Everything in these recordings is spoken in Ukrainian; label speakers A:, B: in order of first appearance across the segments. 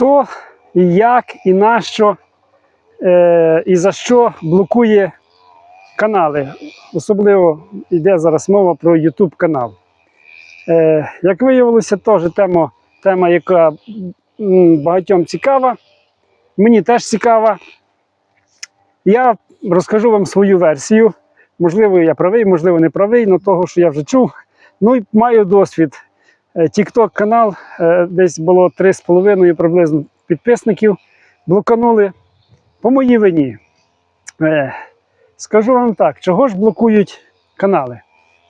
A: хто і як, і нащо, е, і за що блокує канали. Особливо йде зараз мова про YouTube канал. Е, як виявилося, теж тема, тема, яка багатьом цікава. Мені теж цікава. Я розкажу вам свою версію. Можливо, я правий, можливо, не правий, але того, що я вже чув. Ну і маю досвід. TikTok канал, е, десь було 3,5 приблизно підписників. Блоканули по моїй вині. Е, Скажу вам так, чого ж блокують канали?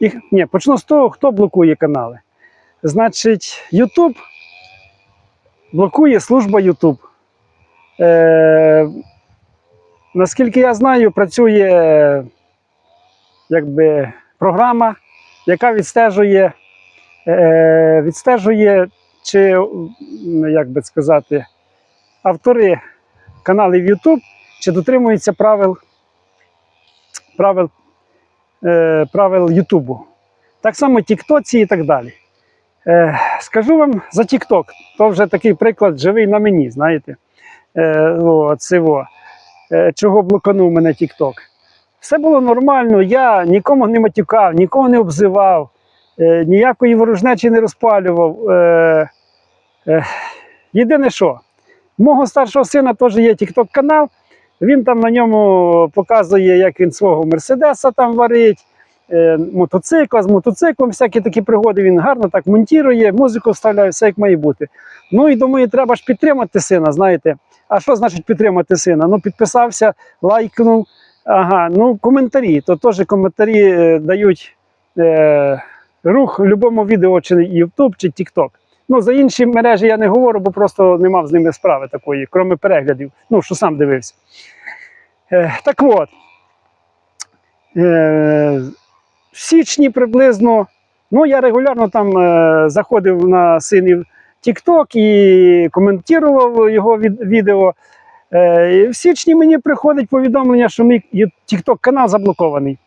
A: Їх, ні, почну з того, хто блокує канали. Значить, YouTube блокує служба YouTube. Е, наскільки я знаю, працює якби, програма, яка відстежує, е, відстежує, чи, як би сказати, автори каналів YouTube, чи дотримуються правил, правил, е, правил Ютубу. Так само Тіктоці і так далі. Е, скажу вам за TikTok, то вже такий приклад живий на мені, знаєте. Е, о. Е, чого блоканув мене TikTok. Все було нормально, я нікому не матюкав, нікого не обзивав, е, ніякої ворожнечі не розпалював. Е, е, єдине що, мого старшого сина теж є TikTok канал. Він там на ньому показує, як він свого Мерседеса там варить, е, мотоцикла з мотоциклом, всякі такі пригоди. Він гарно так монтує, музику вставляє, все як має бути. Ну і думаю, треба ж підтримати сина, знаєте. А що значить підтримати сина? Ну, підписався, лайкнув. Ага, ну коментарі. То теж коментарі е, дають е, рух в будь-якому відео, чи YouTube, чи TikTok. Ну, за інші мережі я не говорю, бо просто не мав з ними справи такої, крім переглядів. Ну, що сам дивився. Е, так от. Е, в січні приблизно, ну я регулярно там е, заходив на синів TikTok і коментував його від, відео. Е, в січні мені приходить повідомлення, що мій TikTok канал заблокований.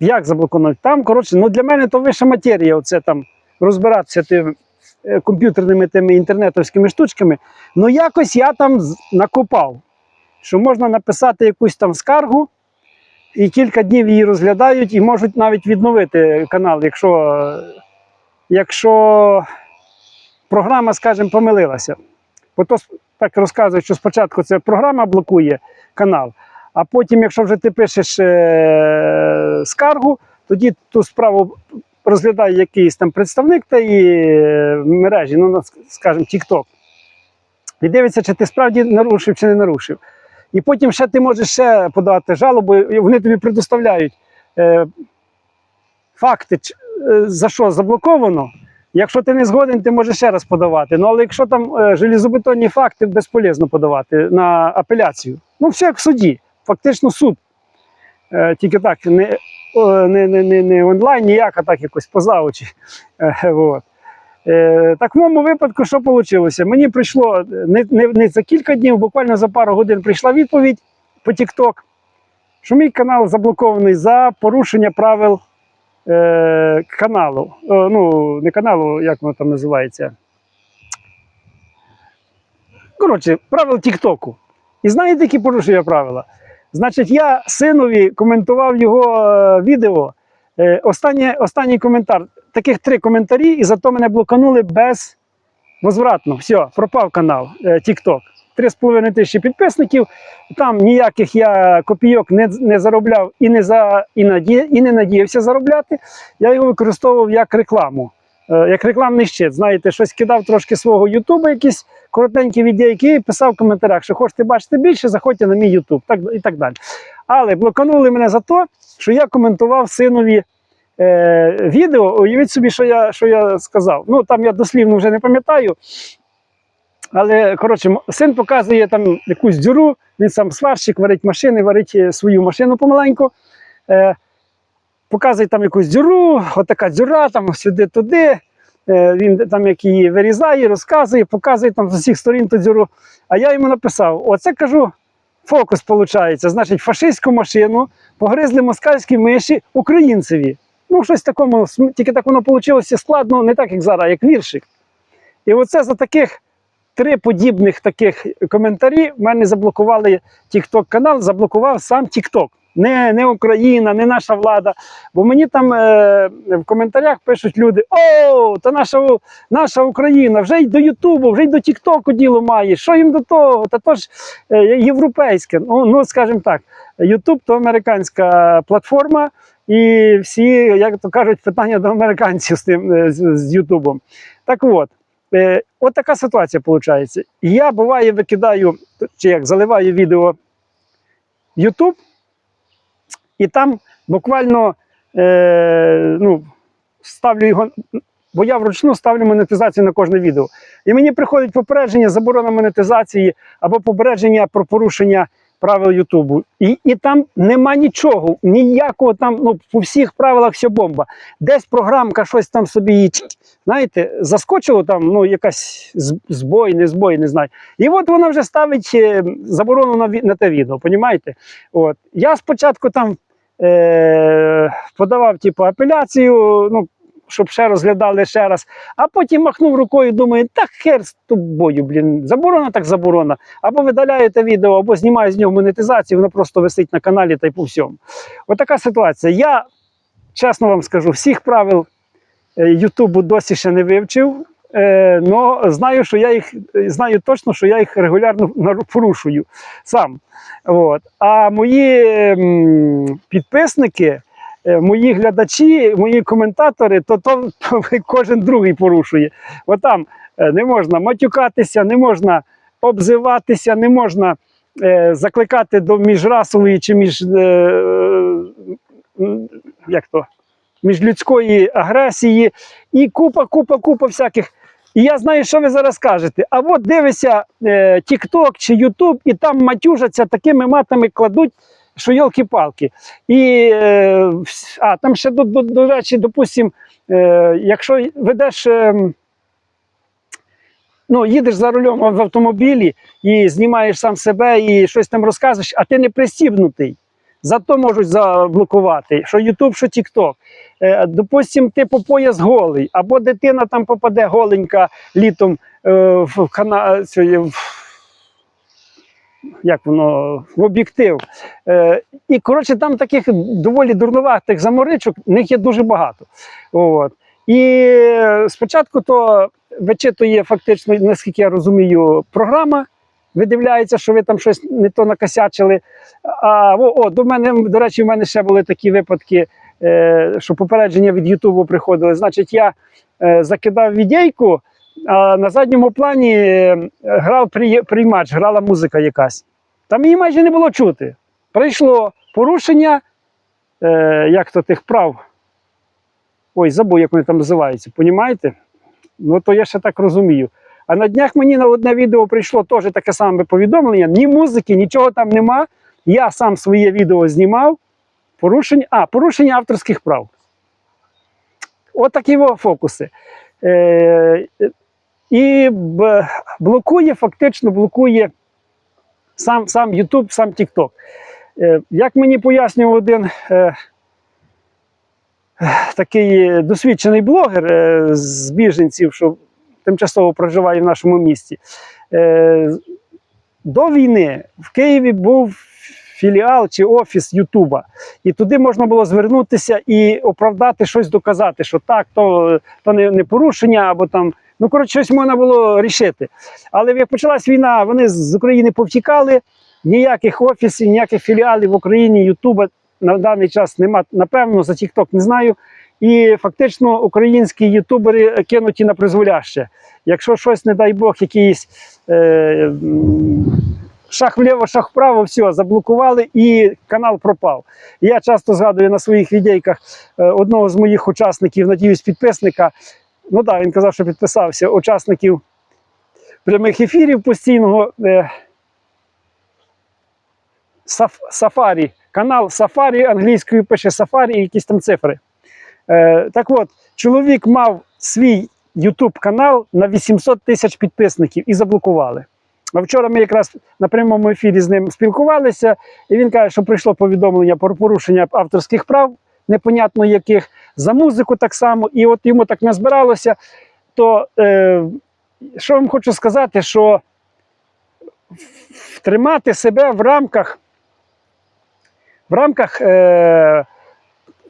A: Як заблокований? Там, коротше, ну для мене то вища матерія, оце там розбиратися тим е, комп'ютерними тими інтернетовськими штучками. Ну якось я там накопав, що можна написати якусь там скаргу, і кілька днів її розглядають, і можуть навіть відновити канал, якщо, якщо програма, скажімо, помилилася. Бо то так розказують, що спочатку це програма блокує канал, а потім, якщо вже ти пишеш е- скаргу, тоді ту справу розглядає якийсь там представник тієї е, мережі, ну, скажімо, TikTok. І дивиться, чи ти справді нарушив чи не нарушив. І потім ще ти можеш ще подати жалобу, і вони тобі предоставляють е, факти, е, за що заблоковано. Якщо ти не згоден, ти можеш ще раз подавати. Ну, але якщо там е, железобетонні факти, безполезно подавати на апеляцію. Ну, все як в суді. Фактично суд. Е, тільки так, не, не, не, не, онлайн, ніяк, а так якось поза очі. Е. Е, так в моєму випадку, що вийшло? Мені прийшло не, не, не за кілька днів, буквально за пару годин прийшла відповідь по TikTok, що мій канал заблокований за порушення правил е, каналу. Е, ну, не каналу, як воно там називається. Коротше, правил Тіктоку. І знаєте, які порушує правила? Значить, я синові коментував його е, відео. Е, останнє, останній коментар. Таких три коментарі, і зато мене блоканули без возвратно. Все, пропав канал е, TikTok. 3,5 тисячі підписників. Там ніяких я копійок не, не заробляв і не, за, і, наді, і не надіявся заробляти. Я його використовував як рекламу, як рекламний щит. Знаєте, щось кидав трошки свого Ютуба, якісь коротенькі відеоки, і писав в коментарях, що хочете бачити більше, заходьте на мій Ютуб так, і так далі. Але блоканули мене за те, що я коментував синові е, відео. Уявіть собі, що я, що я сказав. Ну там я дослівно вже не пам'ятаю. Але коротше, син показує там якусь дзюру, він сам сварщик, варить машини, варить е, свою машину помаленьку. Е, показує там якусь дзюру, отака дзюра, там сюди туди. Е, він там як її вирізає, розказує, показує там з усіх сторін ту дзюру. А я йому написав: оце кажу, фокус виходить. Значить, фашистську машину погризли москальські миші українцеві. Ну, щось такому, тільки так воно вийшло складно, не так, як зараз, як віршик. І оце за таких три подібних таких коментарі в мене заблокували TikTok канал, заблокував сам TikTok. Не, не Україна, не наша влада. Бо мені там е, в коментарях пишуть люди: О, та наша, наша Україна вже й до Ютубу, вже й до Тіктоку діло має. Що їм до того? Та то ж е, європейське. Ну, ну скажімо так, Ютуб то американська платформа, і всі, як то кажуть, питання до американців з тим е, з, Ютубом. Так от. Е, от така ситуація виходить. Я буває викидаю, чи як заливаю відео YouTube, і там буквально е, ну, ставлю його, бо я вручну ставлю монетизацію на кожне відео. І мені приходить попередження заборона монетизації або попередження про порушення правил Ютубу. І, і там нема нічого, ніякого там, ну, по всіх правилах все бомба. Десь програмка щось там собі, її, знаєте, заскочило там, ну, якась збой, не збой, не знаю. І от вона вже ставить е, заборону на, на те відео, понімаєте? От. Я спочатку там е, подавав типу, апеляцію, ну, щоб ще розглядали ще раз, а потім махнув рукою, думаю, та хер з тобою, блін, заборона так заборона. Або видаляєте відео, або знімаю з нього монетизацію, воно просто висить на каналі та й по всьому. Отака ситуація. Я, чесно вам скажу, всіх правил е, Ютубу досі ще не вивчив. Але знаю, що я їх знаю точно, що я їх регулярно порушую сам. От. А мої м, підписники, е, мої глядачі, мої коментатори, то, то, кожен другий порушує. От там е, не можна матюкатися, не можна обзиватися, не можна е, закликати до міжрасової чи між. Е, як то? міжлюдської агресії і купа, купа, купа всяких. І я знаю, що ви зараз кажете. А от дивися е, TikTok чи YouTube, і там матюжаться такими матами кладуть, що йолки-палки. І е, а, там ще до, до, до речі, допустим, е, якщо ведеш. Ну, їдеш за рулем в автомобілі і знімаєш сам себе і щось там розказуєш, а ти не пристібнутий. Зато можуть заблокувати, що YouTube, що TikTok. Е, допустим, ти по пояс голий, або дитина там попаде голенька літом е, в кана... як воно, в об'єктив. Е, і коротше, там таких доволі дурнуватих заморичок, них є дуже багато. От. І спочатку то вичитує фактично, наскільки я розумію, програма. Видивляється, що ви там щось не то накосячили. А о, о, до мене, до речі, в мене ще були такі випадки, е, що попередження від Ютубу приходили. Значить, я е, закидав відейку, а на задньому плані е, грав приймач, грала музика якась. Там її майже не було чути. Прийшло порушення, е, як то тих прав. Ой, забув, як вони там називаються, понімаєте? Ну, то я ще так розумію. А на днях мені на одне відео прийшло теж таке саме повідомлення: ні музики, нічого там нема. Я сам своє відео знімав. Порушення, а, порушення авторських прав. От такі фокуси. Е, і блокує, фактично блокує сам, сам YouTube, сам TikTok. Е, як мені пояснював один е, такий досвідчений блогер е, з біженців, що тимчасово проживає в нашому місті. Е, до війни в Києві був філіал чи офіс Ютуба, і туди можна було звернутися і оправдати щось доказати, що так, то, то не, порушення, або там. Ну, коротше, щось можна було рішити. Але як почалась війна, вони з України повтікали, ніяких офісів, ніяких філіалів в Україні Ютуба на даний час нема. Напевно, за TikTok не знаю. І фактично українські ютубери кинуті на призволяще. Якщо щось, не дай Бог, якийсь е, шах вліво, шах вправо, все, заблокували і канал пропав. Я часто згадую на своїх відейках е, одного з моїх учасників, надіюсь, підписника. Ну так, він казав, що підписався, учасників прямих ефірів постійного. Е, Саф, Сафарі, канал Сафарі, англійською пише Сафарі і якісь там цифри. Е, так от, чоловік мав свій YouTube канал на 800 тисяч підписників і заблокували. А вчора ми якраз на прямому ефірі з ним спілкувалися, і він каже, що прийшло повідомлення про порушення авторських прав, непонятно яких, за музику так само. І от йому так назбиралося, то е, що вам хочу сказати, що тримати себе в рамках, в рамках е,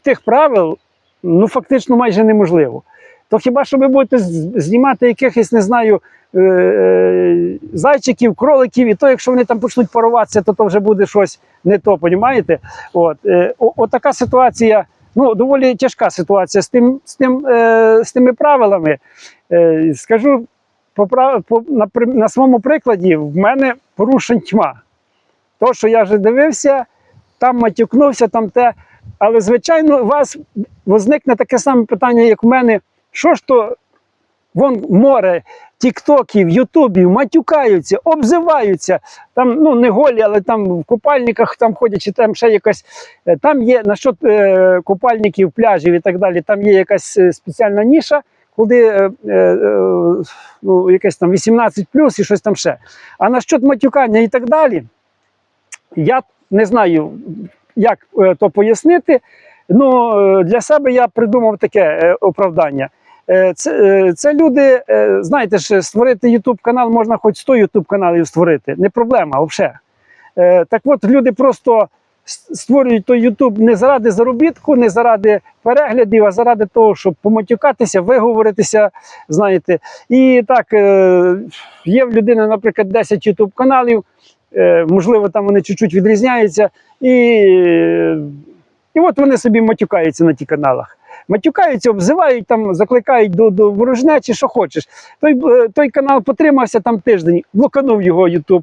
A: тих правил, ну фактично майже неможливо. То хіба що ви будете знімати якихось, не знаю, е, е, зайчиків, кроликів, і то, якщо вони там почнуть паруватися, то то вже буде щось не то, понімаєте? От, е, отака ситуація, ну, доволі тяжка ситуація з, тим, з, тим, з тими правилами. Скажу на своєму прикладі, в мене порушень тьма. То, що я вже дивився, там матюкнувся, там те. Але, звичайно, у вас возникне таке саме питання, як в мене. Що ж то вон море тіктоків, ютубів матюкаються, обзиваються. Там ну не голі, але там в купальниках там ходять, чи там ще якась. е, Там є насчет е, купальників, пляжів і так далі. Там є якась е, спеціальна ніша, куди е, е, е, ну, якесь там 18 і щось там ще. А насчет матюкання і так далі, я не знаю, як е, то пояснити. Ну, е, для себе я придумав таке е, оправдання. Це, це люди, знаєте ж, створити YouTube канал можна хоч 100 YouTube каналів створити. Не проблема взагалі. Так от люди просто створюють той YouTube не заради заробітку, не заради переглядів, а заради того, щоб поматюкатися, виговоритися. Знаєте. І так, є в людини, наприклад, 10 YouTube каналів, можливо, там вони чуть-чуть відрізняються. І, е, і от вони собі матюкаються на ті каналах. Матюкаються, обзивають, там, закликають до, до ворожнечі, що хочеш. Той, е, той канал потримався там тиждень, блоканув його YouTube.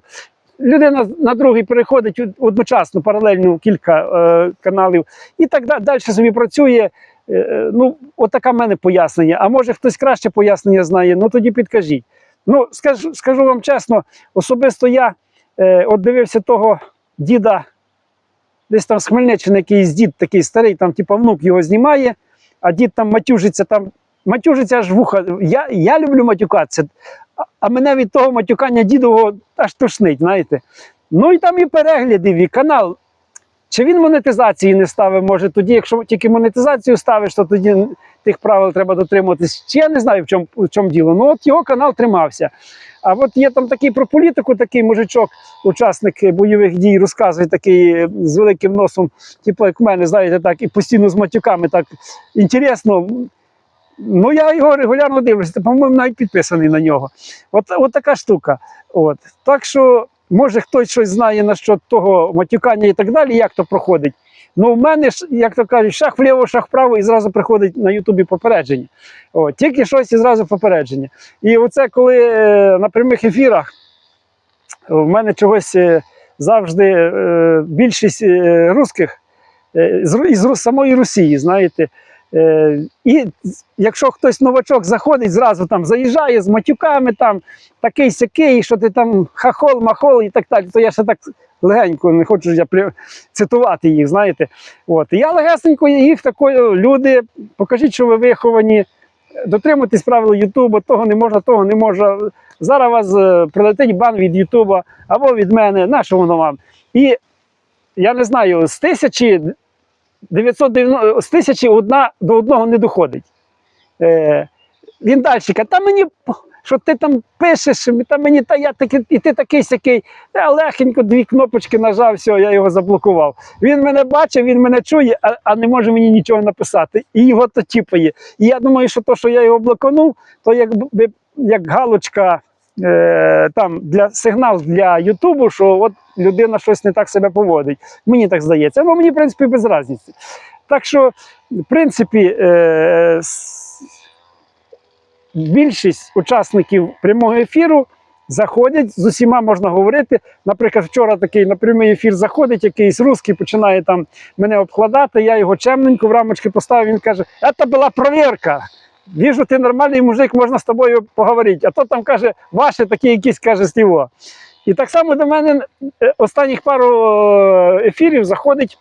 A: Людина на другий переходить одночасно, паралельно кілька е, каналів, і так да- далі собі працює. Е, е, ну, отаке в мене пояснення. А може хтось краще пояснення знає, ну тоді підкажіть. Ну, скажу, скажу вам чесно, особисто я е, от дивився того діда, десь там з Хмельниччини якийсь дід такий старий, там, типа, внук його знімає, а дід там матюжиться, там матюжиться аж вуха. Я, я люблю матюкатися, а, мене від того матюкання дідового аж тошнить, знаєте. Ну і там і переглядів, і канал. Чи він монетизації не ставив? Може, тоді, якщо тільки монетизацію ставиш, то тоді тих правил треба дотримуватись. Чи я не знаю, в чому, в чому діло. Ну, от його канал тримався. А от є там такий про політику, такий мужичок, учасник бойових дій, розказує такий е, з великим носом, типу, як в мене, знаєте, так, і постійно з матюками. Так інтересно. Ну, я його регулярно дивлюся, по-моєму, навіть підписаний на нього. От, от така штука. От. Так що, може, хтось щось знає насчет того матюкання і так далі, як то проходить. Ну, в мене ж, як то кажуть, шах вліво, шах вправо, і зразу приходить на Ютубі попередження. От, тільки щось і зразу попередження. І оце коли е, на прямих ефірах в мене чогось е, завжди е, більшість русських із самої Росії, знаєте. І якщо хтось новачок заходить, зразу там заїжджає з матюками, там такий сякий, що ти там хахол, махол і так далі, то я ще так легенько не хочу я цитувати їх, знаєте. От. Я легесенько їх такою, люди, покажіть, що ви виховані, дотримуйтесь правил Ютубу, того не можна, того не можна. Зараз вас е, прилетить бан від Ютуба або від мене, на що воно вам? І я не знаю, з тисячі 990, з тисячі одна до одного не доходить. Е, він далі каже, та мені, що ти там пишеш, та мені, та я такий, і ти такий сякий. Я легенько дві кнопочки нажав, все, я його заблокував. Він мене бачить, він мене чує, а, а не може мені нічого написати. І його то тіпає. І я думаю, що то, що я його блоканув, то якби як галочка. Е, там для сигнал для Ютубу, що от людина щось не так себе поводить. Мені так здається. Ну мені, в принципі, без різниці. Так що, в принципі, е, більшість учасників прямого ефіру заходять, з усіма можна говорити. Наприклад, вчора такий на прямий ефір заходить якийсь русський, починає там мене обкладати. Я його чемненько в рамочки поставив. Він каже: це була провірка. Віжу, ти нормальний мужик, можна з тобою поговорити. А то там каже, ваші такі якісь каже стіво. І так само до мене е, останніх пару е, ефірів заходить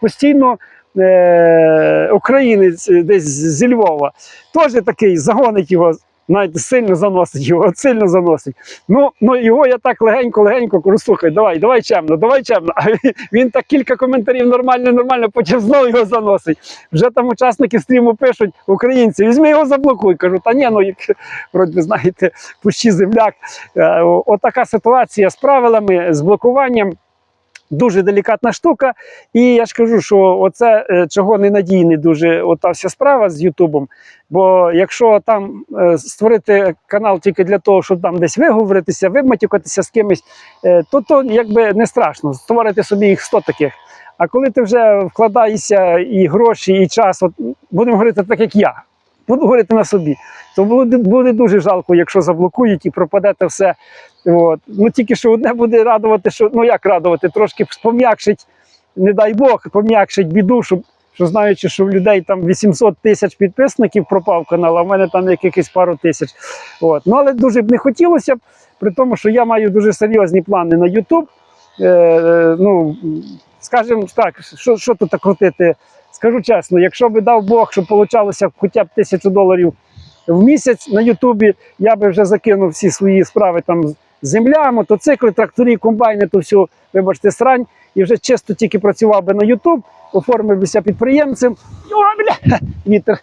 A: постійно е, українець е, десь зі Львова. Теж такий загонить його. Навіть сильно заносить його, сильно заносить. Ну, ну його я так легенько-легенько кажу, слухай, давай, давай чемно, давай чемно. А він, він так кілька коментарів нормально, нормально, потім знову його заносить. Вже там учасники стріму пишуть, українці, візьми його заблокуй. Кажу, та ні, ну вроді, знаєте, пущі земляк. Е, Отака ситуація з правилами, з блокуванням. Дуже делікатна штука, і я ж кажу, що оце е, чого ненадійний дуже ота вся справа з Ютубом. Бо якщо там е, створити канал тільки для того, щоб там десь виговоритися, виматюкатися з кимось, е, то то якби не страшно створити собі їх 100 таких. А коли ти вже вкладаєшся і гроші, і час, от будемо говорити так, як я, буду говорити на собі, то буде, буде дуже жалко, якщо заблокують і пропадете все. От. Ну тільки що одне буде радувати, що ну як радувати, трошки пом'якшить, не дай Бог, пом'якшить біду, щоб що знаючи, що в людей там 800 тисяч підписників пропав канал, а в мене там якихось пару тисяч. От. Ну але дуже б не хотілося б, при тому, що я маю дуже серйозні плани на YouTube. Е, е, ну, скажімо так, що, що тут крутити? Скажу чесно, якщо би дав Бог, щоб получалося хоча б тисячу доларів в місяць на Ютубі, я би вже закинув всі свої справи там земля, мотоцикли, тракторі, комбайни, то все, вибачте, срань, і вже чисто тільки працював би на Ютуб, оформився підприємцем. О, бля! Вітер.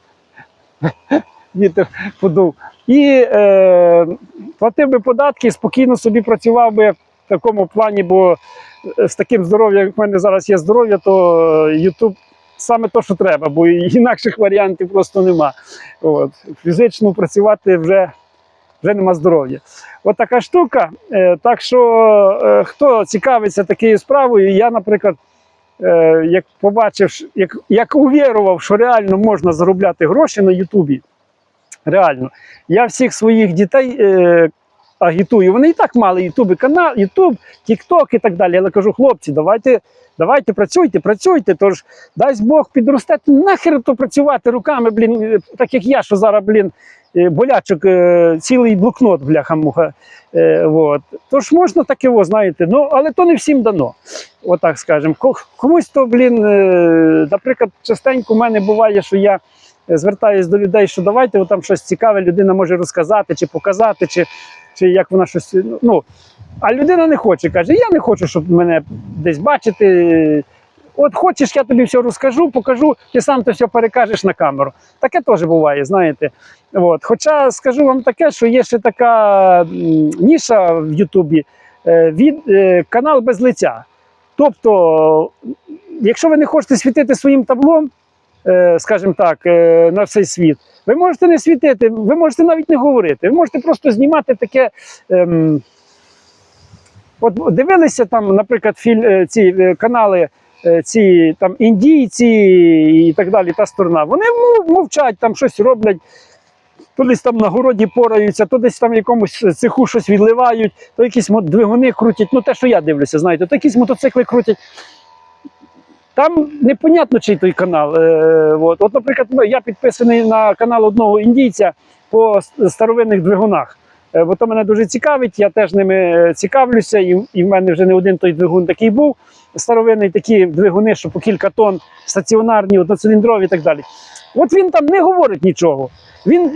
A: Вітер подув. І е, платив би податки, спокійно собі працював би в такому плані, бо е, з таким здоров'ям, як в мене зараз є здоров'я, то Ютуб саме то, що треба, бо інакших варіантів просто нема. От. Фізично працювати вже, вже нема здоров'я. От така штука. Е, так що, е, хто цікавиться такою справою, я, наприклад, е, як побачив, як, як увірував, що реально можна заробляти гроші на Ютубі. Реально, я всіх своїх дітей агітую. Вони і так мали Ютуб канал, Ютуб, Тікток і так далі. Але кажу, хлопці, давайте, давайте працюйте, працюйте. Тож дасть Бог підростете. Нахер то працювати руками, блін, е, так як я, що зараз, блін, е, болячок, е, цілий блокнот, бляха-муха. Вот. Тож можна таке, о, знаєте, ну, але то не всім дано. Отак скажемо. Комусь то, блін, наприклад, частенько в мене буває, що я звертаюсь до людей, що давайте там щось цікаве, людина може розказати чи показати, чи, чи як вона щось. Ну, а людина не хоче, каже: я не хочу, щоб мене десь бачити. От хочеш, я тобі все розкажу, покажу, ти сам то все перекажеш на камеру. Таке теж буває, знаєте. От. Хоча скажу вам таке, що є ще така ніша в Ютубі е, від е, канал без лиця. Тобто, якщо ви не хочете світити своїм таблом, скажімо так, е, на цей світ, ви можете не світити, ви можете навіть не говорити, ви можете просто знімати таке. Ем, От дивилися там, наприклад, філь, е, ці е, канали, е, ці там індійці і так далі, та сторона. Вони мовчать, там щось роблять, то десь там на городі пораються, то десь там якомусь цеху щось відливають, то якісь двигуни крутять. Ну, те, що я дивлюся, знаєте, то якісь мотоцикли крутять. Там непонятно, чий той канал. Е, от. от, наприклад, ну, я підписаний на канал одного індійця по старовинних двигунах. Е, Бо то мене дуже цікавить, я теж ними е, цікавлюся, і, і в мене вже не один той двигун такий був. Старовинний такі двигуни, що по кілька тонн, стаціонарні, одноциліндрові і так далі. От він там не говорить нічого. Він,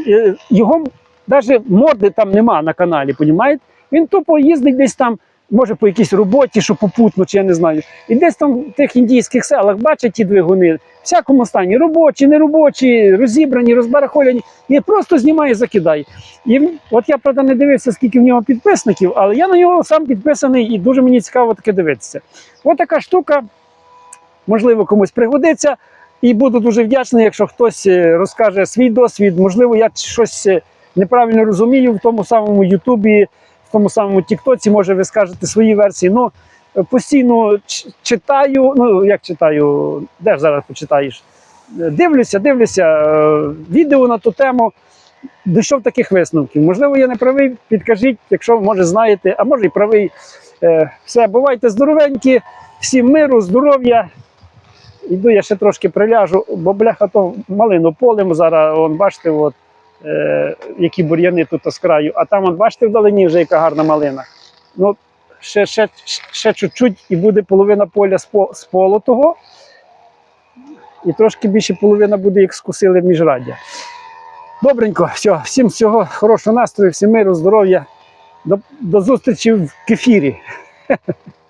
A: його навіть моди там нема на каналі, понімаєте? Він тупо їздить десь там, може по якійсь роботі, що попутно, чи я не знаю. І десь там в тих індійських селах бачить ті двигуни, в всякому стані, робочі, неробочі, розібрані, розбарахоляні, і просто знімає, закидає. І от я правда не дивився, скільки в нього підписників, але я на нього сам підписаний і дуже мені цікаво таке дивитися. От така штука, можливо, комусь пригодиться. І буду дуже вдячний, якщо хтось е, розкаже свій досвід. Можливо, я щось е, неправильно розумію в тому самому Ютубі, в тому самому Тіктоці. Може, ви скажете свої версії. Ну постійно читаю. Ну як читаю, де ж зараз почитаєш? Дивлюся, дивлюся е, відео на ту тему. Дійшов таких висновків. Можливо, я не правий, підкажіть, якщо може знаєте, а може і правий. Е, Все, бувайте здоровенькі, всім миру, здоров'я. Іду, я ще трошки приляжу, бо бляха то малину полем зараз. Вон, бачите, от, е, які бур'яни тут з краю. А там, от, бачите, вдалині вже яка гарна малина. Ну, ще, ще, ще чуть-чуть і буде половина поля спо- сполотого. І трошки більше половина буде, як скусили в міжраддя. Добренько, все, всім всього хорошого настрою, всім миру, здоров'я. До, до зустрічі в кефірі.